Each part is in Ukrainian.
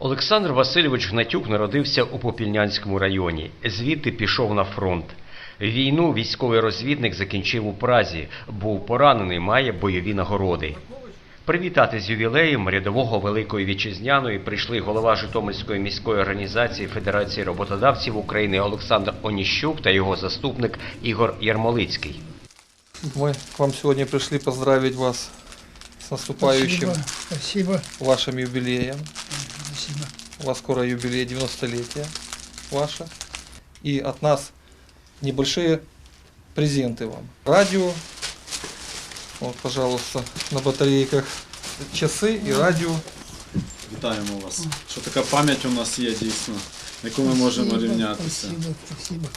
Олександр Васильович Гнатюк народився у Попільнянському районі. Звідти пішов на фронт. Війну військовий розвідник закінчив у Празі, був поранений, має бойові нагороди. Привітати з ювілеєм рядового Великої Вітчизняної прийшли голова Житомирської міської організації Федерації роботодавців України Олександр Оніщук та його заступник Ігор Ярмолицький. Мы к вам сегодня пришли поздравить вас с наступающим Спасибо, спасибо, вашим юбилеем. Спасибо. У вас скоро юбилей 90-летия ваше. И от нас небольшие презенты вам. Радио, вот, пожалуйста, на батарейках часы и радио. Вітаємо вас. Що така пам'ять у нас є дійсно, яку ми можемо рівнятися. Спасибо, спасибо.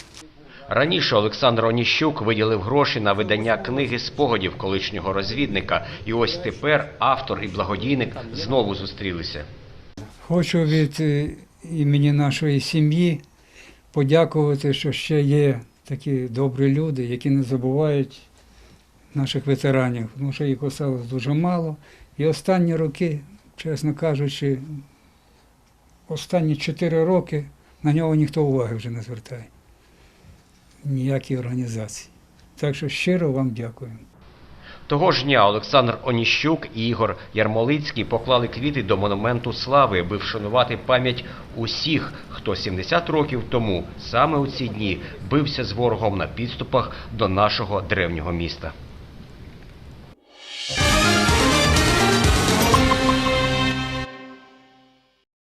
Раніше Олександр Оніщук виділив гроші на видання книги спогадів колишнього розвідника, і ось тепер автор і благодійник знову зустрілися. Хочу від е, імені нашої сім'ї подякувати, що ще є такі добрі люди, які не забувають наших ветеранів, тому що їх осталось дуже мало. І останні роки, чесно кажучи, останні чотири роки на нього ніхто уваги вже не звертає. Ніякі організації. Так що щиро вам дякую. Того ж дня Олександр Оніщук і Ігор Ярмолицький поклали квіти до монументу слави, аби вшанувати пам'ять усіх, хто 70 років тому саме у ці дні бився з ворогом на підступах до нашого древнього міста.